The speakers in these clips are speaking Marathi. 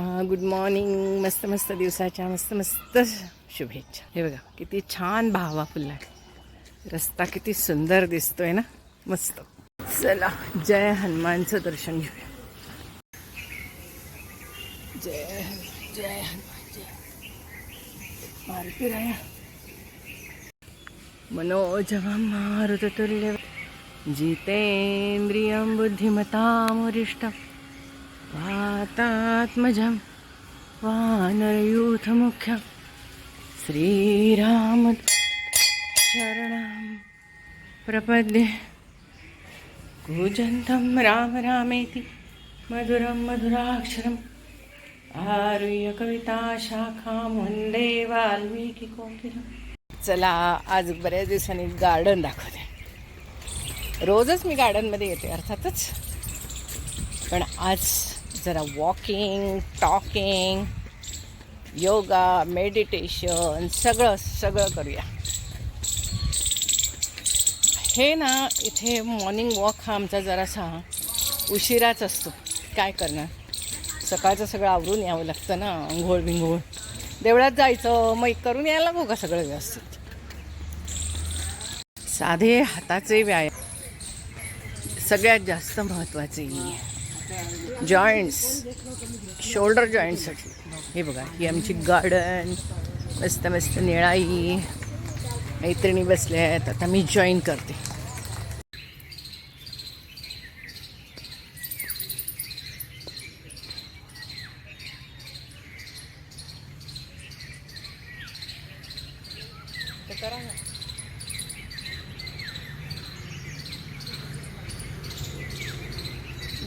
गुड मॉर्निंग मस्त मस्त दिवसाच्या मस्त मस्त शुभेच्छा. हे बघा किती छान भावा फुलला. रस्ता किती सुंदर दिसतोय ना? मस्त. चला जय हनुमानचं दर्शन घेऊया. जय जय हनुमान जय मारुती राया. मनोजवं मारुततुल्य जितेन्द्रियं बुद्धिमतामुरिष्टं वातात्मजं वानरयूथमुख्यं श्रीराम शरणं प्रपद्ये कूजन्तं राम रामेति मधुरं मधुराक्षरम् आरुह्य कविता शाखां वन्दे वाल्मीकिकोकिलम् चला आज बऱ्याच दिवसांनी गार्डन दाखवते. रोजच मी गार्डनमध्ये येते अर्थातच. पण आज जरा वॉकिंग टॉकिंग योगा मेडिटेशन सगळं सगळं करूया. हे ना इथे मॉर्निंग वॉक हा आमचा जरासा उशिराच असतो. काय करणार? सकाळचं सगळं आवरून यावं लागतं ना आंघोळ बिंघोळ. देवळात जायचं मग करून यायला नको का सगळं व्यवस्थित? साधे हाताचे व्यायाम. सगळ्यात जास्त महत्त्वाचे. जॉईंट्स शोल्डर जॉईंटसाठी हे बघा ही आमची गार्डन मस्त मस्त निळाई मैत्रिणी बसल्या आहेत. आता मी जॉईन करते करा ना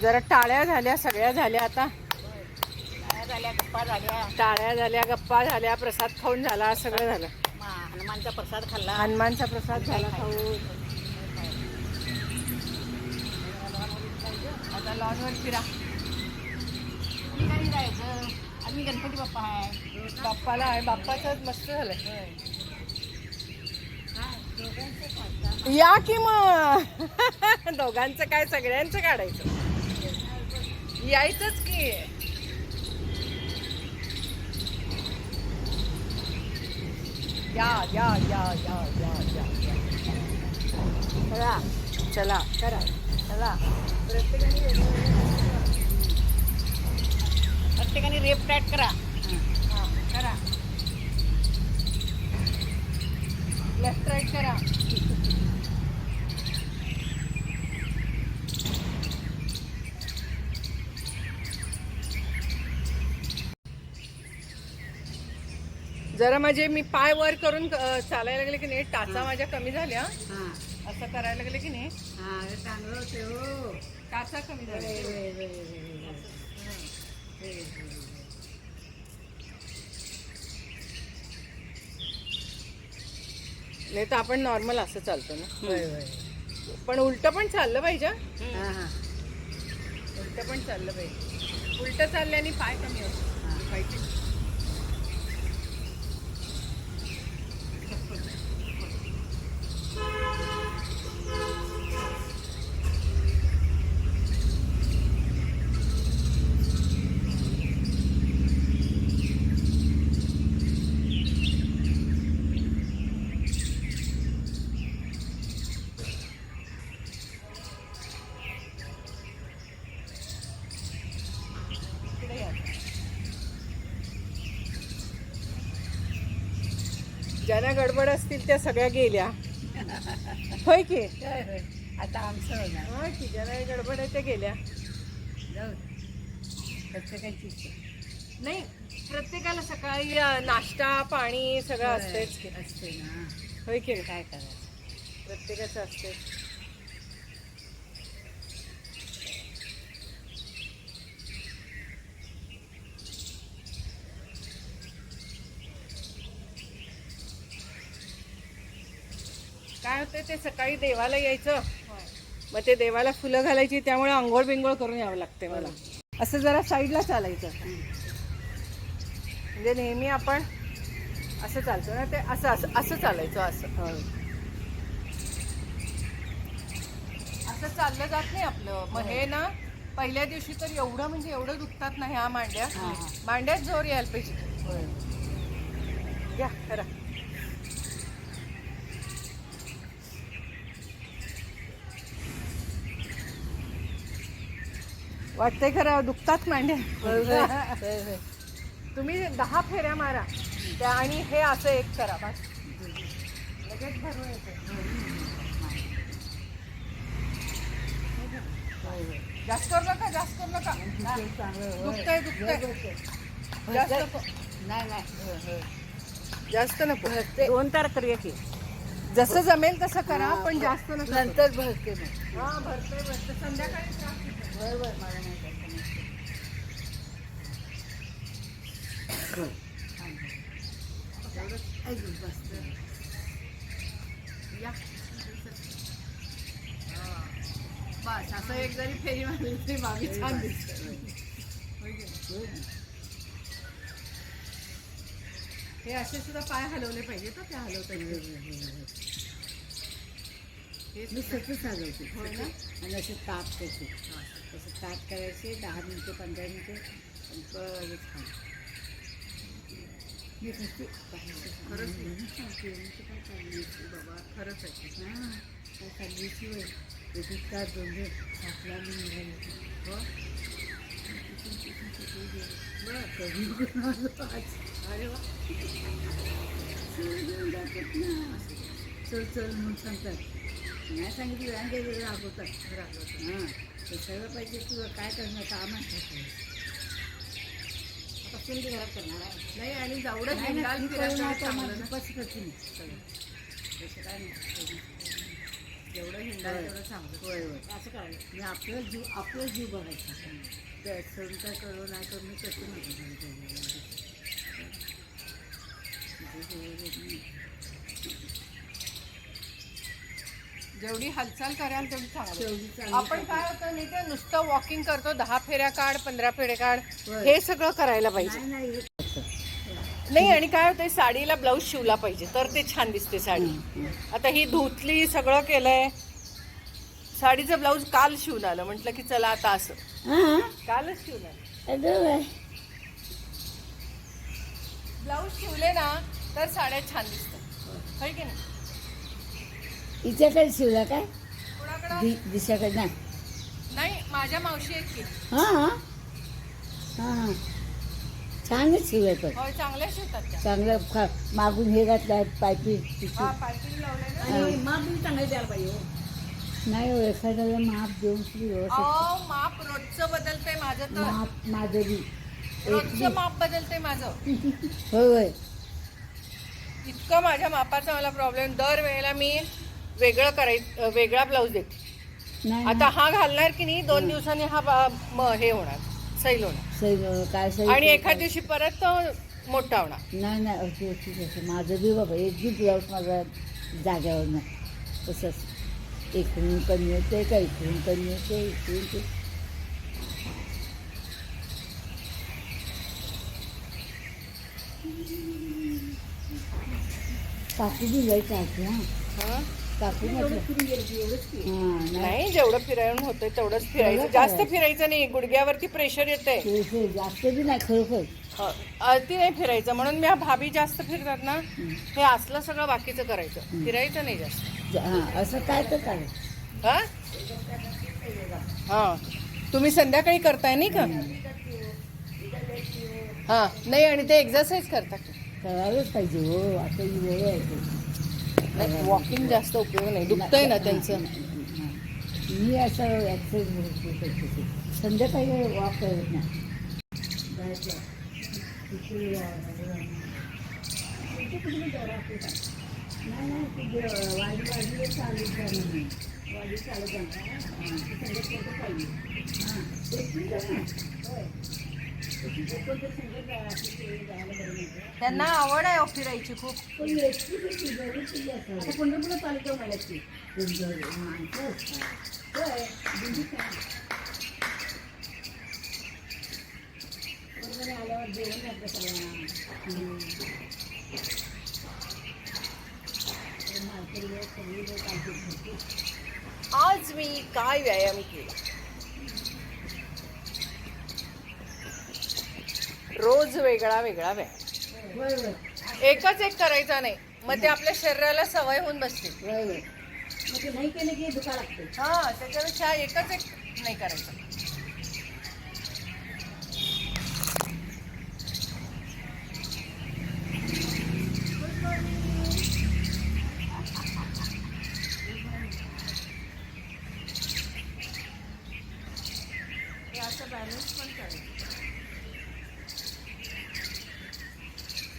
जरा टाळ्या झाल्या सगळ्या झाल्या आता. झाल्या गप्पा झाल्या. टाळ्या झाल्या गप्पा झाल्या प्रसाद खाऊन झाला सगळं झालं. हनुमानचा प्रसाद खाल्ला. हनुमानचा प्रसाद झाला खाऊन. आता लॉनवर फिरा. मी घरी जायचं. आम्ही गणपती बाप्पा आहे. बाप्पाला आहे बाप्पाचं मस्त झालं या की मग? दोघांचं काय सगळ्यांचं काढायचं. यायचंच की. या या या या या या या. चला चला करा चला. प्रत्येकाने प्रत्येकाने रेप टॅट करा. हां करा. लेफ्ट राईट करा. जरा माझे मी पाय वर करून अ, चालायला लागले की नाही टाचा माझ्या कमी झाल्या. असं करायला लागले की नाही. चांगलं होते हो. टाचा कमी झाल्या. नाही तर आपण नॉर्मल असं चालतो ना. पण उलट पण चाललं पाहिजे. हं? उलट पण चाललं पाहिजे. उलट चालल्याने पाय कमी होतो पाहिजे इकडे या. ज्यांना गडबड असतील त्या सगळ्या गेल्या. होय की? आता आमचं होणार. होय की ज्यांना गडबड आहे त्या गेल्या. जाऊ प्रत्येकाची. नाही प्रत्येकाला सकाळी अ, नाश्ता पाणी सगळं असतेच असते ना. होय की? काय करायचं? प्रत्येकाचं असते काय होतं ते सकाळी देवाला यायचं. मग ते देवाला फुलं घालायची त्यामुळे आंघोळ बिंघोळ करून यावं लागते मला. असं जरा साईडला चालायचं. म्हणजे नेहमी आपण असं चालतो ना ते असं असं असं चालायचं असं. असं चाललं जात नाही आपलं. मग हे ना पहिल्या दिवशी तर एवढं म्हणजे एवढं दुखतात ना ह्या मांड्या. मांड्यात जोर यायला पाहिजे. या करा. वाटतंय खरं दुखतात मांड्या. तुम्ही दहा फेऱ्या मारा त्या आणि हे असं एक करा बस लगेच भरून येते. जास्त करू नका जास्त करू नका दुखतंय. दुखतंय. जास्त. नाही नाही. जास्त नको दोन तार करूया की जसं जमेल तसं करा पण जास्त नका. नंतर भरते मग हा भरते भरते संध्याकाळी त्रास मला नाही काय समजतं. या बस असं एक जरी फेरी मारली तरी बाबी छान दिसते हे असे सुद्धा पाय हलवले पाहिजे हो, तर ते हलवता मी होय ना? आणि असे ताप करते तसं ताप करायचे दहा मिनिटं पंधरा मिनिटं परत खायचं. मी खरंच सांगते. काय बाबा खरंच आहे हां काय. एक एक तास दोन मी निघाली. हो? अरे वा. चल चल म्हणून सांगतात नाही सांगितलं आणि राबवतात रागवत. हां. ते सगळं पाहिजे तुला काय करणार काम आहे. आता सिंधी घरात करणार आहे. नाही आणि जेवढं नाही, हिंडाल मी करून आता ना. तसं काय नाही. जेवढं हिंडाल. तेवढं चांगलं. होय होय. असं करायचं मी आपलं जीव आपलं जीव बघायचा ते सोडून काय करू नाही करू मी माझं जेवढी हालचाल कराल तेवढी चांगली. आपण काय होतं नाही ते नुसतं वॉकिंग करतो दहा फेऱ्या काढ पंधरा फेऱ्या काढ. हे सगळं करायला पाहिजे. नाही आणि काय होतंय साडीला ब्लाऊज शिवला पाहिजे तर ते छान दिसते साडी. आता ही धुतली सगळं केलंय. साडीचं ब्लाऊज काल शिवून आलं म्हटलं की चला आता असं. कालच शिवून आलं. ब्लाऊज शिवले ना तर साड्या छान दिसतात. होय की नाही? हिच्याकडे शिवला काय? कोणाकडं? दि- दिशाकडे नाही. नाही माझ्या मावशी आहेत की. हां हां. हां हां. छानच शिवलं पण. होय चांगल्या शिवतात त्या. चांगलं खा मागून हे घातलं पायपी हा आणि माप चांगलं द्यायला पाहिजे नाही हो एखाद्याला माप देऊन तुम्ही व्यवस्थित. अहो माप रोजचं बदलतंय माझं तर. माप माझं बी. एक रोजचं माप बदलतंय माझं. होय होय. इतकं माझ्या मापाचा मला प्रॉब्लेम दर वेळेला मी वेगळं करायचं वेगळा ब्लाऊज देते. नाही आता हा घालणार की नाही दोन दिवसांनी हा बा- म- हे होणार सैल होणार. सही काय सही आणि एखाद दिवशी परत तो मोठा होणार. नाही नाही अशी अशी तसं माझं बी बाबा एक बी ब्लाऊज माझा जाग्यावर नाही. तसंच. इकडून कमी होते का इकडून कमी होते इकडून ते काकू बी लय चालते हां. हं? नाही. नाही जेवढं फिरायला होतंय तेवढंच फिरायचं. जास्त. फिरायचं नाही गुडघ्यावरती प्रेशर येते जास्त बी नाही खरोखर. अति नाही फिरायचं. म्हणून मी भाभी जास्त फिरतात ना हं. असलं सगळं बाकीचं करायचं. फिरायचं नाही जास्त. हां असं काय तर काय? हा? हा. तुम्ही संध्याकाळी करताय नाही का? हा. नाही आणि ते एक्झरसाईज करता करायलाच पाहिजे हो. आता ही वेळ आहे. नाही वॉकिंग जास्त उपयोग नाही. दुखतंय ना त्यांचं. मी असं ॲक्सरसाइज संध्याकाळी वॉक करत नाही. जायचं. चालू त्यांना आवड आहे फिरायची खूप पण पालिका आल्यावर जेवण घातलं सगळ्यांना. आज मी काय व्यायाम केला रोज वेगळा वेगळा व्यायाम एकच एक करायचा नाही. मग ते आपल्या शरीराला सवय होऊन बसते. हा त्याच्यापेक्षा एकच एक नाही करायचं हे असं बॅलन्स पण करायचं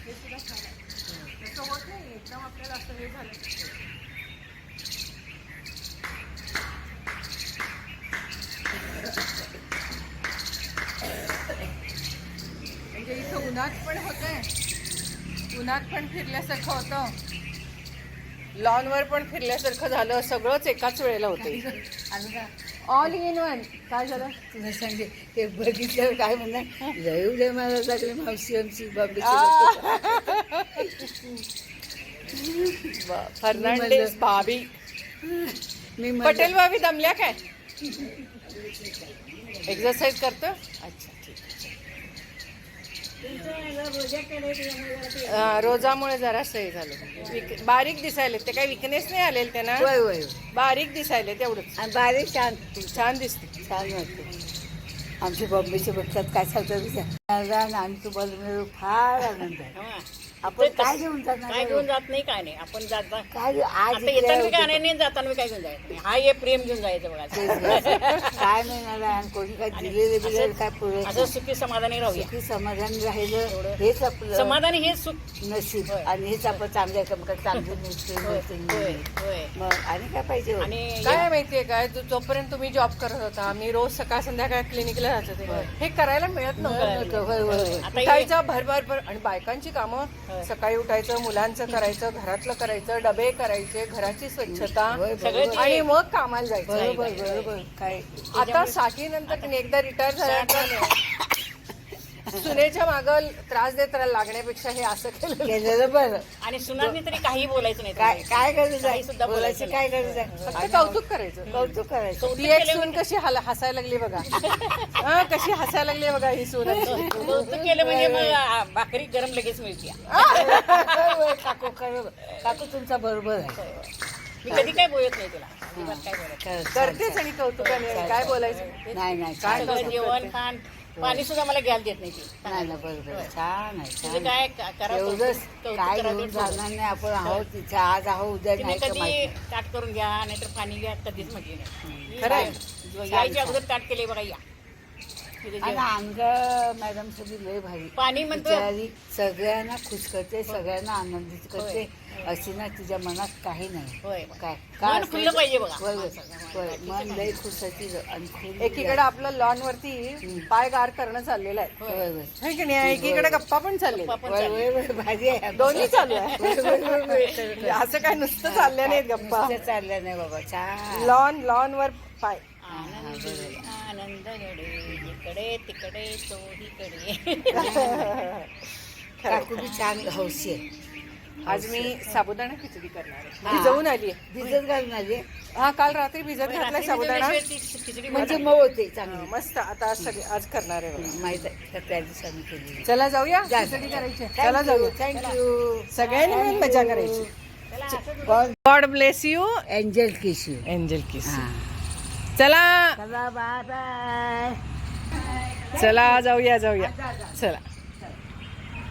हे सुद्धा छान आहे तसं होत नाही एकदम आपल्याला असं हे झालं म्हणजे इथं उन्हात पण होतंय उन्हात पण फिरल्यासारखं होतं. लॉनवर पण फिरल्यासारखं झालं. सगळंच एकाच वेळेला होतं ऑल इन वन काय झालं? तुला सांगे ते बघितल्यावर काय म्हणणार? जयू दे मला लागले मावशी आमची बाबडी फर्नांडिस भाभी. मी पटेल भाभी दमल्या काय? एक्सरसाइज करतो? अच्छा. रोजामुळे जरा सही झालं. विक- बारीक दिसायले ते काही विकनेस नाही आलेले त्यांना. होय होय. बारीक दिसायले तेवढंच आणि बारीक छान. छान दिसते. छान वाटते आमचे बॉम्बेचे बघतात काय सांगतात आणि आम्ही तुम्हाला मिळू. फार आनंद आहे. आपण काय घेऊन काय घेऊन जात नाही काय नाही. आपण जात जा- काय आज आता येताना मी काय नाही नाही जाताना मी काय घेऊन जायचं नाही. हा हे प्रेम घेऊन जायचं बघा. काय मिळणार आहे? आणि कोणी काय दिलेले बिलेले काय पुरे असं सुखी समाधानी राहूया. सुखी समाधान राहिलं हेच आपलं समाधानी हे सुख नशीब. होय. आणि हेच आपण चांगल्या एकमेकात चांगले मिळते होय मिळते होय होय. मग आणि काय पाहिजे हो? आणि काय माहितीये काय जो- जोपर्यंत तुम्ही जॉब करत होता मी रोज सकाळ संध्याकाळ क्लिनिकला जात होते. हे करायला मिळत नव्हतं. होय, होय, होय. आता हे- उठायचं भरभर भर आणि बायकांची कामं. सकाळी उठायचं मुलांचं करायचं घरातलं करायचं डबे करायचे घराची स्वच्छता. आणि मग कामाला जायचं. बरोबर बरोबर. काय? आता साठी नंतर एकदा रिटायर झाल्यानंतर सुनेच्या माग त्रास देत लागण्यापेक्षा हे असं केलं केलेलं बरं. आणि सुनांनी तरी काही बोलायचं नाही काय काय गरज आहे? सुद्धा बोलायची काय गरज आहे? फक्त कौतुक करायचं. कौतुक करायचं. ती एक सून कशी हला- हसायला लागली बघा. हा कशी हसायला लागली बघा ही सून. कौतुक केलं म्हणजे मग आ, भाकरी गरम लगेच मिळते. काकू खरं काकू तुमचा बरोबर आहे. मी कधी काय बोलत नाही तिला. अजिबात काय बोलत खरं, करतेच आणि कौतुकाने. काय बोलायचं? नाही नाही काय जेवण? खाण? पाणी सुद्धा मला घ्यायला देत नाही ती. नाही ना बरोबर आहे. छान आहे तुझं छान काय क- करा एवढंच कौतुक- कौतुक काय घेऊन. जाणार नाही. आपण आहोत तिथे आज आहोत उद्या तिने नाही तर कधी माहिती. ताट करून घ्या नाहीतर पाणी घ्या कधीच म्हटली नाही. खरं आहे. यायच्या अगोदर ताट केले बघा या. आणि. अंग मॅडम सगळी लय भारी. पाणी म्हणतो बिचारी सगळ्यांना खुश करते सगळ्यांना आनंदित करते. अशी ना तिच्या मनात काही नाही. होय. काय मन खुललं पाहिजे बघा. होय, होय, होय. मन लय खुश आणि खुल एकीकडे आपलं लॉन वरती पाय गार करणं चाललेलं आहे. होय होय. है की नाही? एकीकडे गप्पा पण चालले आपण होय, होय, होय, भारी आहे. दोन्ही चालू आहे. होय, होय, होय, होय, खरं, खरं. असं काय नुसतं चालल्या नाहीत गप्पा. नुसतं चाललं नाही बाबा. छान. लॉन लॉन वर पाय. आनंदी आनंद घडे. इकडे तिकडे चोहीकडे. काकू बी छान हौशी आहे. आज मी साबुदाणा खिचडी करणार आहे. हा. भिजवून आली भिजत घालून आली हा काल रात्री भिजत घातलाय साबुदाणा. खिचडी म्हणजे मऊ होते चांगली. मस्त. आता आज सगळे आज करणार आहे. माहीत आहे. त्या दिवसाने केली. चला जाऊया? खिचडी करायची आहे. चला जाऊया. थँक्यू सगळ्यांनी मिळून मजा करायची. God bless you angel kiss you angel kiss चला. चला बाय बाय चला जाऊया जाऊया. चला.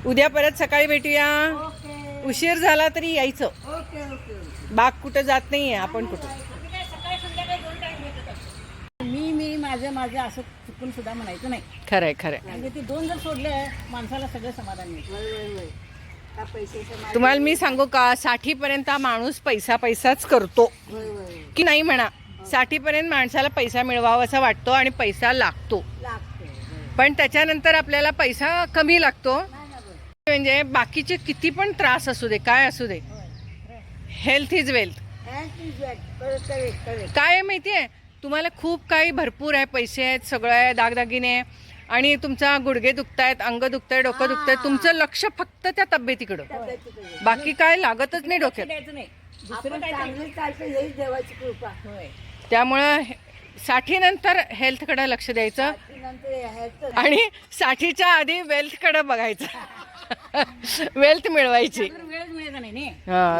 उद्या परत सकाळी भेटूया. ओके. उशीर झाला तरी यायचं. ओके ओके बाग कुठं जात नाहीये आपण कुठं? मी मी माझं माझं असं चुकून सुद्धा म्हणायचं नाही. खरंय खरंय. म्हणजे ते दोन जर सोडले माणसाला सगळं समाधान मिळतं. तुम्हाला मी सांगू का साठी पर्यंत माणूस पैसा पैसाच करतो. की नाही म्हणा साठी पर्यंत माणसाला पैसा मिळवावा असा वाटतो आणि पैसा लागतो. पण त्याच्यानंतर आपल्याला पैसा कमी लागतो. म्हणजे बाकीचे किती पण त्रास असू दे काय असू दे हेल्थ इज वेल्थ. काय आहे माहिती आहे तुम्हाला खूप काही भरपूर आहे पैसे आहेत सगळं आहे दागदागिने आहे. आणि तुमचा गुडघे दुखतायत अंग दुखतंय डोकं दुखतंय तुमचं लक्ष फक्त त्या तब्येतीकडं. बाकी काय लागतच नाही डोक्यात त्यामुळं साठीनंतर हेल्थकडे लक्ष द्यायचं. आणि साठीच्या आधी वेल्थकडे बघायचं. वेल्थ मिळवायची.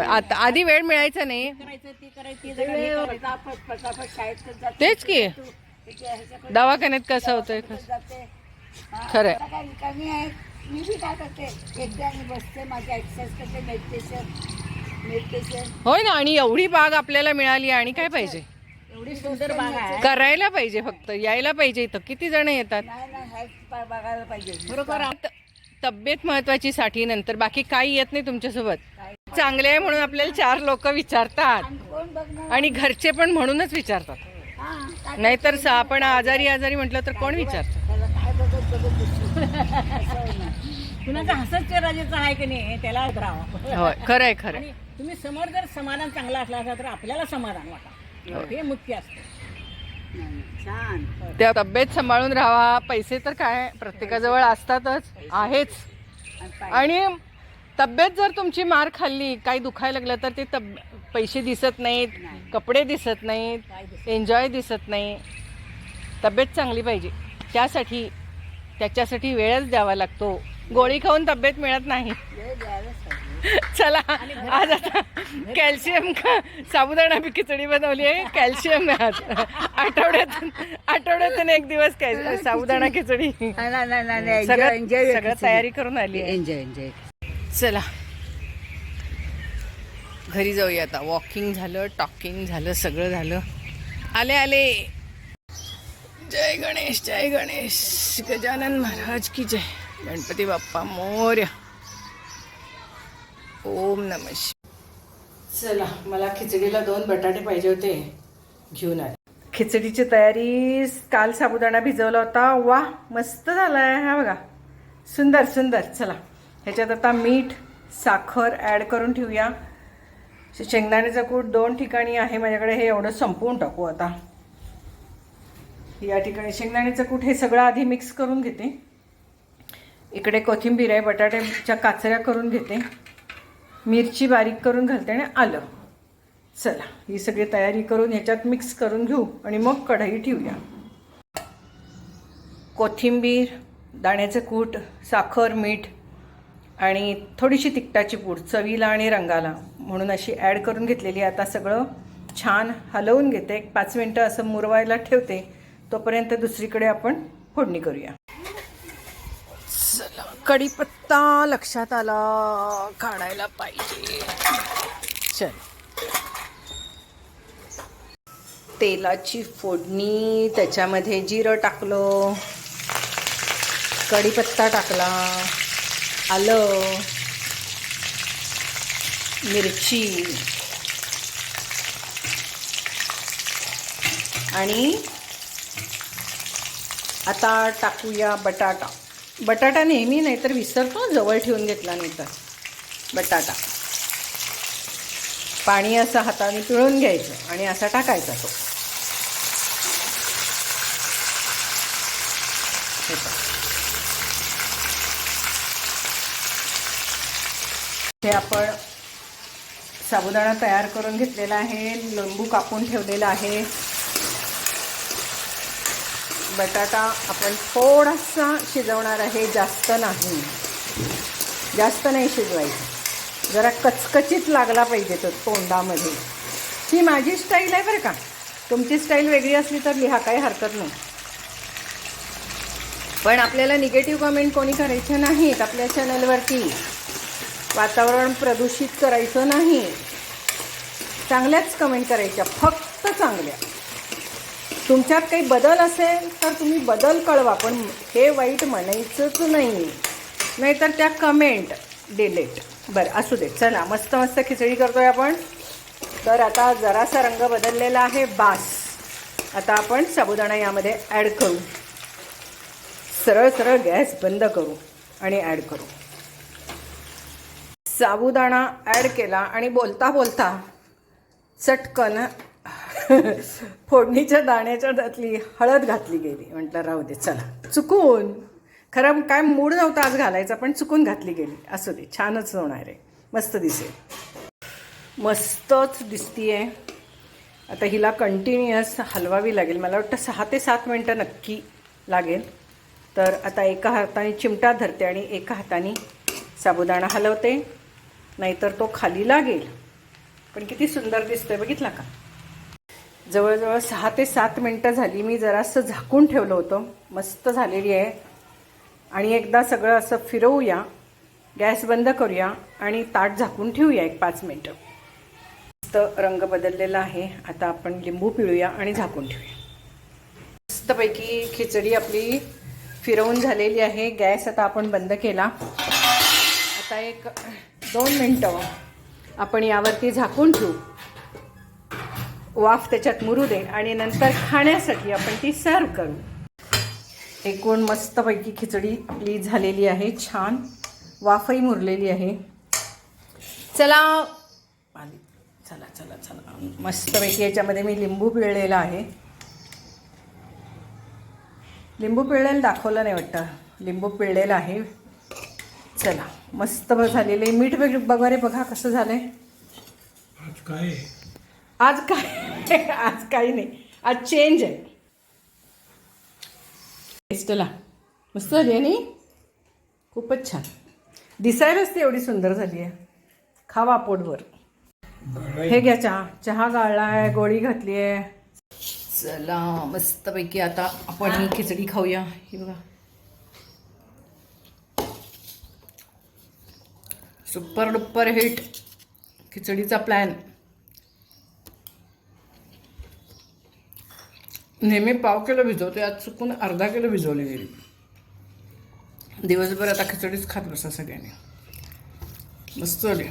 आता आधी वेळ मिळायचा नाही. तेच की. दवाखान्यात कसं होतंय मी बी काय करते? एकदा आणि बसते माझी एक्सरसाइज करते मेडिटेशन मेडिटेशन होय ना आणि एवढी बाग आपल्याला मिळाली आणि काय पाहिजे? एवढी सुंदर बाग आहे. करायला पाहिजे फक्त यायला पाहिजे इथं. किती जण येतात? नाही नाही हेल्थ बघायला पाहिजे. बरोबर त- तब्येत महत्वाची साठी नंतर बाकी काही येत नाही तुमच्यासोबत. चांगले आहे म्हणून आपल्याला चार लोक विचारतात. आणि कोण बघणार? आणि घरचे पण म्हणूनच विचारतात. हा काय नाहीतर सा- आपण आजारी आजारी म्हटलं तर कोण विचारतं? त्याला काय बघत बघत बसतो असं आहे ना. कुणाचा हसत राजाचं आहे की नाही त्याला राहावं होय खरंय खरंय. आणि तुम्ही समोर जर समाधान चांगला असला असला तर आपल्याला समाधान वाटा. हे. मुख्य असतं. छान. त्या तब्येत सांभाळून राहा पैसे तर काय? प्रत्येकाजवळ असतातच. आहेच. आणि तब्येत जर तुमची मार खाल्ली काही दुखायला लागलं तर ते तब पैसे दिसत नाहीत कपडे दिसत नाहीत एन्जॉय दिसत नाही. तब्येत चांगली पाहिजे. त्यासाठी त्याच्यासाठी वेळच द्यावा लागतो. गोळी खाऊन तब्येत मिळत नाही. चला आज आता कॅल्शियम खा साबुदाणा बी खिचडी बनवली आहे. कॅल्शियम आहे आज. आठवड्यातून आठवड्यातून एक दिवस काय साबुदाणा खिचडी. सगळं सगळं. तयारी करून आली एन्जॉय एन्जॉय चला. घरी जाऊया आता. वॉकिंग झालं टॉकिंग झालं सगळं झालं. आले आले. जय गणेश जय गणेश. गजानन महाराज की जय. गणपती बाप्पा मोर्य. ओम नम चला मला खिचडीला दोन बटाटे पाहिजे होते. घेऊन आले. खिचडीची तयारी काल साबुदाणा भिजवला होता. वा मस्त झालाय हा बघा. सुंदर सुंदर. चला ह्याच्यात आता मीठ साखर ॲड करून ठेवूया. शेंगदाण्याचा कूट दोन ठिकाणी आहे माझ्याकडे. हे एवढं संपवून टाकू आता. या ठिकाणी शेंगदाण्याचं कूट हे सगळं आधी मिक्स करून घेते. इकडे कोथिंबीर आहे बटाट्याच्या काचऱ्या करून घेते. मिरची बारीक करून घालते आणि आलं. चला ही सगळी तयारी करून ह्याच्यात मिक्स करून घेऊ आणि मग कढई ठेवूया. कोथिंबीर दाण्याचं कूट साखर मीठ आणि थोडीशी तिखटाची पूड चवीला आणि रंगाला म्हणून अशी ॲड करून घेतलेली आहे. आता सगळं छान हलवून घेते. एक पाच मिनटं असं मुरवायला ठेवते. तोपर्यंत दुसरीकडे आपण फोडणी करूया. कढीपत्ता लक्षात आला. काढायला पाहिजे. चल. तेलाची फोडणी त्याच्यामध्ये जिरं टाकलं. कढीपत्ता टाकला. आलं. मिरची. आणि आता टाकूया बटाटा. बटाटा नेहमी नाही तर विसरतो जवळ ठेवून घेतला नाही तर बटाटा. पाणी असं हाताने पिळून घ्यायचं आणि असा टाकायचा तो. हे हे आपण साबुदाणा तयार करून घेतलेला आहे लिंबू कापून ठेवलेला आहे. बटाटा आपण थोडासा शिजवणार आहे जास्त नाही. जास्त नाही शिजवायचं. जरा कचकचीत लागला पाहिजे तो तोंडामध्ये. ही माझी स्टाईल आहे बरं का. तुमची स्टाईल वेगळी असली तर लिहा काही हरकत नाही. पण आपल्याला निगेटिव्ह कमेंट कोणी करायचे नाहीत आपल्या चॅनलवरती. वातावरण प्रदूषित करायचं नाही. चांगल्याच कमेंट करायच्या फक्त चांगल्या. तुमच्यात काही बदल असेल तर तुम्ही बदल कळवा पण हे वाईट म्हणायचंच नाही. नाहीतर त्या कमेंट डिलीट बरं असू दे. चला मस्त मस्त खिचडी करतोय आपण. तर आता जरासा रंग बदललेला आहे बास. आता आपण साबुदाणा यामध्ये ॲड करू. सरळ सरळ गॅस बंद करू आणि ॲड करू. साबुदाणा ॲड केला आणि बोलता बोलता चटकन फोडणीच्या दाण्याच्या त्यातली हळद घातली गेली. म्हटलं राहू दे चला. चुकून. खरं काय मूड नव्हता आज घालायचा पण चुकून घातली गेली. असू दे छानच होणार आहे. मस्त दिसेल. मस्तच दिसतीये. आता हिला कंटिन्युअस हलवावी लागेल. मला वाटतं सहा ते सात मिनटं नक्की लागेल. तर आता एका हाताने चिमटा धरते आणि एका हाताने साबुदाणा हलवते. नाहीतर तो खाली लागेल. पण किती सुंदर दिसतोय. बघितला का? जवळजवळ सहा ते सात मिनटं झाली मी जरासं झाकून ठेवलं होतं. मस्त झालेली आहे. आणि एकदा सगळं असं फिरवूया गॅस बंद करूया आणि ताट झाकून ठेवूया एक पाच मिनटं. मस्त रंग बदललेला आहे. आता आपण लिंबू पिळूया आणि झाकून ठेवूया. मस्तपैकी खिचडी आपली फिरवून झालेली आहे. गॅस आता आपण बंद केला. आता एक दोन मिनटं आपण यावरती झाकून ठेवू. वाफ त्याच्यात मुरू दे आणि नंतर खाण्यासाठी आपण ती सर्व करू. एकूण मस्तपैकी खिचडी आपली झालेली आहे छान. वाफही मुरलेली आहे. चला. चला चला चला. मस्तपैकी याच्यामध्ये मी लिंबू पिळलेला आहे. लिंबू पिळलेलं दाखवलं नाही वाटतं. लिंबू पिळलेलं आहे. चला. मस्त झालेले मीठ वगैरे वगैरे बघा कसं काय आहे? आज काय आज काही नाही. आज चेंज आहे. टेस्टला मस्त झाली आहे नाही खूपच छान. दिसायलाच ती एवढी सुंदर झाली आहे. खावा पोटभर. हे घ्या चहा. चहा गाळला आहे गोळी घातली आहे. चला मस्तपैकी आता आपण ही खिचडी खाऊया. ही बघा. सुपर डुप्पर हिट खिचडीचा प्लॅन नेहमी पाव किलो भिजवते आज चुकून अर्धा किलो भिजवली गेली. दिवसभर आता खिचडीच खात बसा सगळ्यांनी. मस्त झाली.